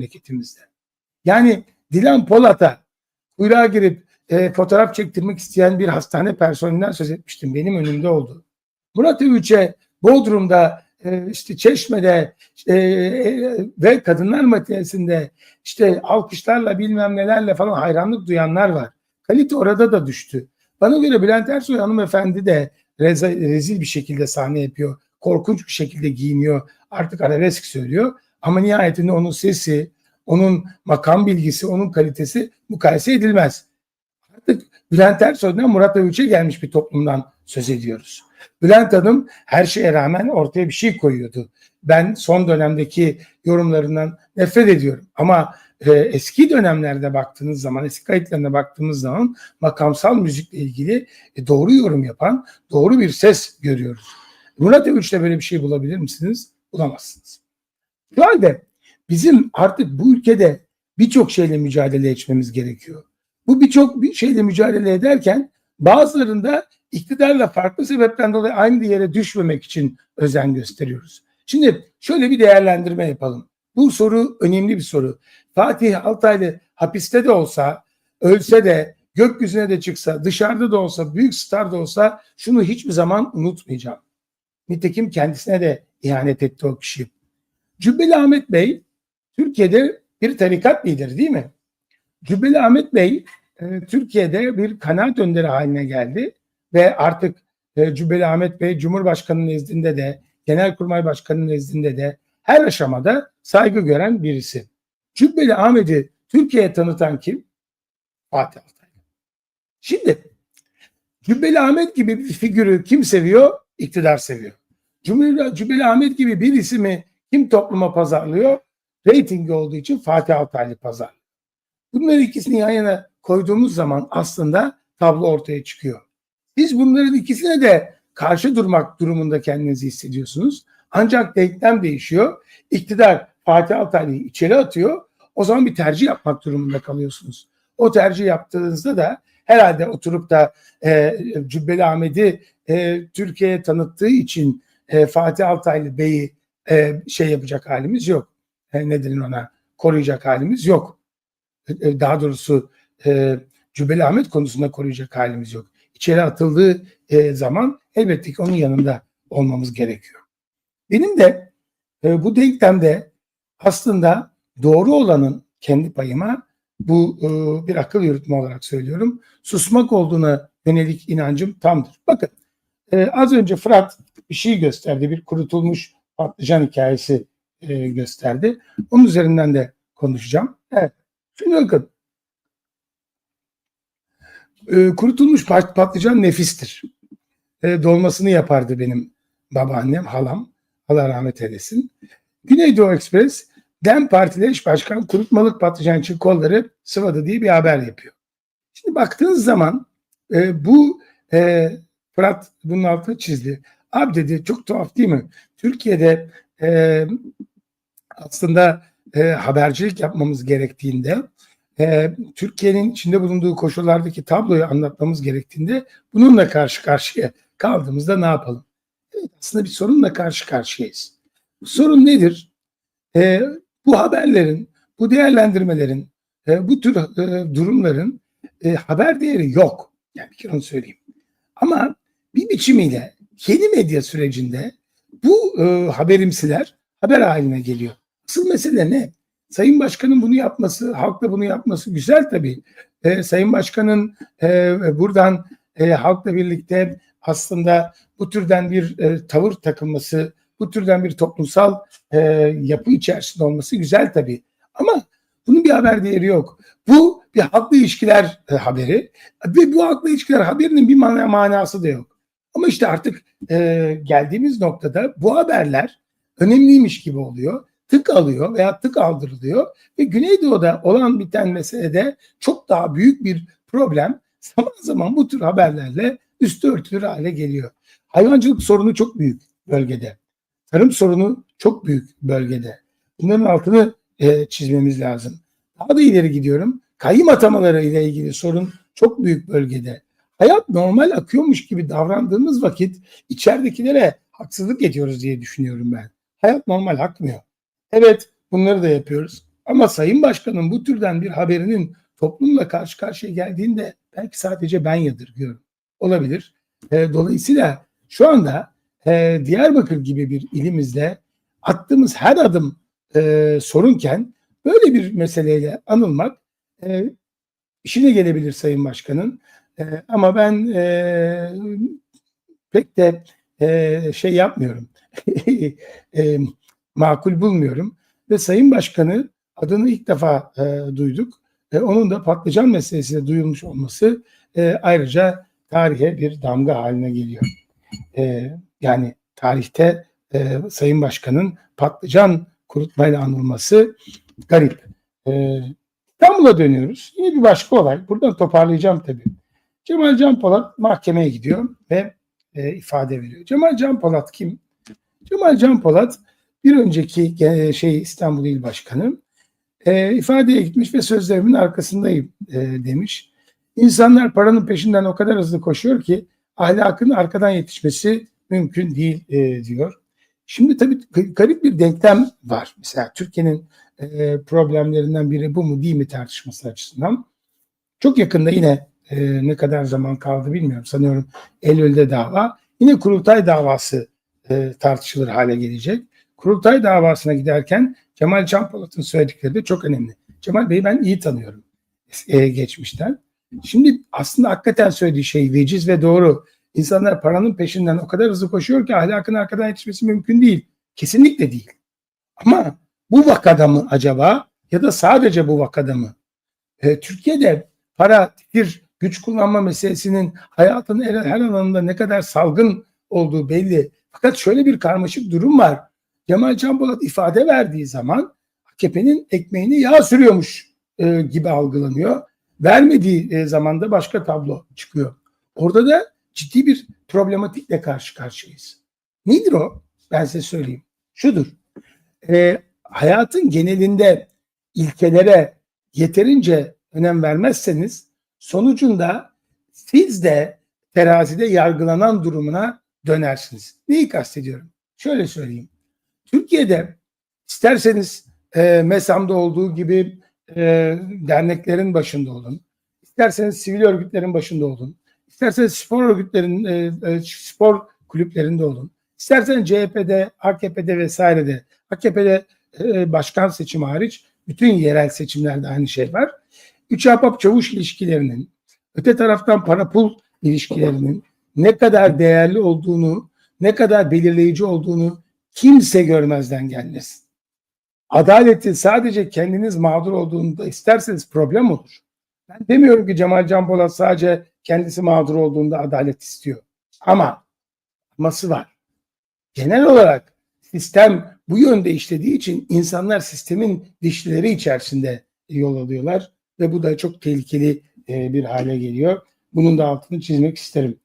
memleketimizde. Yani Dilan Polat'a kuyruğa girip e, fotoğraf çektirmek isteyen bir hastane personelinden söz etmiştim. Benim önümde oldu. Murat Övüç'e Bodrum'da e, işte Çeşme'de e, e, ve Kadınlar Matinesi'nde işte alkışlarla bilmem nelerle falan hayranlık duyanlar var. Kalite orada da düştü. Bana göre Bülent Ersoy hanımefendi de reza, rezil bir şekilde sahne yapıyor. Korkunç bir şekilde giyiniyor. Artık arabesk söylüyor. Ama nihayetinde onun sesi, onun makam bilgisi, onun kalitesi mukayese edilmez. Artık Bülent Ersoy'dan Murat Övüç'e gelmiş bir toplumdan söz ediyoruz. Bülent Hanım her şeye rağmen ortaya bir şey koyuyordu. Ben son dönemdeki yorumlarından nefret ediyorum. Ama e, eski dönemlerde baktığınız zaman, eski kayıtlarına baktığımız zaman makamsal müzikle ilgili e, doğru yorum yapan, doğru bir ses görüyoruz. Murat Övüç'te böyle bir şey bulabilir misiniz? Bulamazsınız. Şu halde bizim artık bu ülkede birçok şeyle mücadele etmemiz gerekiyor. Bu birçok bir şeyle mücadele ederken bazılarında iktidarla farklı sebepten dolayı aynı yere düşmemek için özen gösteriyoruz. Şimdi şöyle bir değerlendirme yapalım. Bu soru önemli bir soru. Fatih Altaylı hapiste de olsa, ölse de, gökyüzüne de çıksa, dışarıda da olsa, büyük star da olsa şunu hiçbir zaman unutmayacağım. Nitekim kendisine de ihanet etti o kişi. Cübbeli Ahmet Bey Türkiye'de bir tarikat lideri değil mi? Cübbeli Ahmet Bey e, Türkiye'de bir kanaat önderi haline geldi ve artık e, Cübbeli Ahmet Bey Cumhurbaşkanı nezdinde de Genelkurmay Başkanı nezdinde de her aşamada saygı gören birisi. Cübbeli Ahmet'i Türkiye'ye tanıtan kim? Fatih Altaylı. Şimdi Cübbeli Ahmet gibi bir figürü kim seviyor? İktidar seviyor. Cübbeli Ahmet gibi bir ismi kim topluma pazarlıyor? Ratingi olduğu için Fatih Altaylı pazar. Bunları ikisini yan yana koyduğumuz zaman aslında tablo ortaya çıkıyor. Siz bunların ikisine de karşı durmak durumunda kendinizi hissediyorsunuz. Ancak denklem değişiyor. İktidar Fatih Altaylı'yı içeri atıyor. O zaman bir tercih yapmak durumunda kalıyorsunuz. O tercih yaptığınızda da herhalde oturup da e, Cübbeli Ahmet'i e, Türkiye'ye tanıttığı için e, Fatih Altaylı Bey'i e, şey yapacak halimiz yok. E, ne denir ona? Koruyacak halimiz yok. E, daha doğrusu e, Cübbeli Ahmet konusunda koruyacak halimiz yok. İçeri atıldığı e, zaman elbette ki onun yanında olmamız gerekiyor. Benim de e, bu denklemde aslında doğru olanın kendi payıma bu e, bir akıl yürütme olarak söylüyorum. Susmak olduğuna yönelik inancım tamdır. Bakın e, az önce Fırat bir şey gösterdi. Bir kurutulmuş patlıcan hikayesi e, gösterdi. Onun üzerinden de konuşacağım. Evet. Şimdi bakın. E, kurutulmuş pat- patlıcan nefistir. E, dolmasını yapardı benim babaannem, halam. Allah rahmet eylesin. Güneydoğu Ekspres DEM Partili eş başkan kurutmalık patlıcan için kolları sıvadı diye bir haber yapıyor. Şimdi baktığınız zaman e, bu e, Fırat bunun altını çizdi. Abi dedi çok tuhaf değil mi? Türkiye'de e, aslında e, habercilik yapmamız gerektiğinde e, Türkiye'nin içinde bulunduğu koşullardaki tabloyu anlatmamız gerektiğinde bununla karşı karşıya kaldığımızda ne yapalım? Evet, aslında bir sorunla karşı karşıyayız. Bu sorun nedir? E, bu haberlerin, bu değerlendirmelerin, e, bu tür e, durumların e, haber değeri yok. Yani bir kere onu söyleyeyim. Ama bir biçimiyle yeni medya sürecinde bu e, haberimsiler haber haline geliyor. Asıl mesele ne? Sayın Başkan'ın bunu yapması, halkla bunu yapması güzel tabii. E, Sayın Başkan'ın e, buradan e, halkla birlikte aslında bu türden bir e, tavır takılması, bu türden bir toplumsal e, yapı içerisinde olması güzel tabii. Ama bunun bir haber değeri yok. Bu bir halkla ilişkiler e, haberi ve bu halkla ilişkiler haberinin bir mana, manası da yok. Ama işte artık e, geldiğimiz noktada bu haberler önemliymiş gibi oluyor. Tık alıyor veya tık aldırılıyor ve Güneydoğu'da olan biten meselede çok daha büyük bir problem zaman zaman bu tür haberlerle üstü örtülür hale geliyor. Hayvancılık sorunu çok büyük bölgede. Tarım sorunu çok büyük bölgede. Bunların altını e, çizmemiz lazım. Daha da ileri gidiyorum. Kayyım atamaları ile ilgili sorun çok büyük bölgede. Hayat normal akıyormuş gibi davrandığımız vakit içeridekilere haksızlık ediyoruz diye düşünüyorum ben. Hayat normal akmıyor. Evet bunları da yapıyoruz. Ama Sayın Başkan'ın bu türden bir haberinin toplumla karşı karşıya geldiğinde belki sadece ben yadırgıyorum. Olabilir. E, dolayısıyla şu anda e, Diyarbakır gibi bir ilimizde attığımız her adım e, sorunken böyle bir meseleyle anılmak e, işine gelebilir Sayın Başkan'ın. E, ama ben e, pek de e, şey yapmıyorum. e, makul bulmuyorum. Ve Sayın Başkan'ı adını ilk defa e, duyduk. E, onun da patlıcan meselesiyle duyulmuş olması e, ayrıca tarihe bir damga haline geliyor. E, yani tarihte e, Sayın Başkan'ın patlıcan kurutmayla anılması garip. E, İstanbul'a dönüyoruz. Yine bir başka olay. Buradan toparlayacağım tabii. Cemal Can Polat mahkemeye gidiyor ve e, ifade veriyor. Cemal Can Polat kim? Cemal Can Polat bir önceki e, şey İstanbul İl Başkanı e, ifadeye gitmiş ve sözlerimin arkasındayım e, demiş. İnsanlar paranın peşinden o kadar hızlı koşuyor ki ahlakın arkadan yetişmesi mümkün değil e, diyor. Şimdi tabii garip bir denklem var. Mesela Türkiye'nin e, problemlerinden biri bu mu değil mi tartışması açısından. Çok yakında yine e, ne kadar zaman kaldı bilmiyorum. Sanıyorum Eylül'de dava. Yine kurultay davası e, tartışılır hale gelecek. Kurultay davasına giderken Cemal Canpolat'ın söyledikleri de çok önemli. Cemal Bey'i ben iyi tanıyorum e, geçmişten. Şimdi aslında hakikaten söylediği şey veciz ve doğru. İnsanlar paranın peşinden o kadar hızlı koşuyor ki ahlakın arkadan yetişmesi mümkün değil. Kesinlikle değil. Ama bu vakada mı acaba ya da sadece bu vakada mı? E, Türkiye'de para, fikir, güç kullanma meselesinin hayatın her, her alanında ne kadar salgın olduğu belli. Fakat şöyle bir karmaşık durum var. Cemal Canpolat ifade verdiği zaman AKP'nin ekmeğini yağ sürüyormuş e, gibi algılanıyor. Vermediği e, zaman da başka tablo çıkıyor. Orada da ciddi bir problematikle karşı karşıyayız. Nedir o? Ben size söyleyeyim. Şudur. E, hayatın genelinde ilkelere yeterince önem vermezseniz sonucunda siz de terazide yargılanan durumuna dönersiniz. Neyi kastediyorum? Şöyle söyleyeyim. Türkiye'de isterseniz e, MESAM'da olduğu gibi e, derneklerin başında olun. İsterseniz sivil örgütlerin başında olun. İsterseniz spor örgütlerin, e, e, spor kulüplerinde olun. İsterseniz CHP'de, AKP'de vesairede, AKP'de e, başkan seçimi hariç bütün yerel seçimlerde aynı şey var. Üç ahbap çavuş ilişkilerinin, öte taraftan para pul ilişkilerinin ne kadar değerli olduğunu, ne kadar belirleyici olduğunu kimse görmezden gelmesin. Adaleti sadece kendiniz mağdur olduğunda isterseniz problem olur. Ben demiyorum ki Cemal Can Polat sadece kendisi mağdur olduğunda adalet istiyor. Ama aması var. Genel olarak sistem bu yönde işlediği için insanlar sistemin dişlileri içerisinde yol alıyorlar ve bu da çok tehlikeli bir hale geliyor. Bunun da altını çizmek isterim.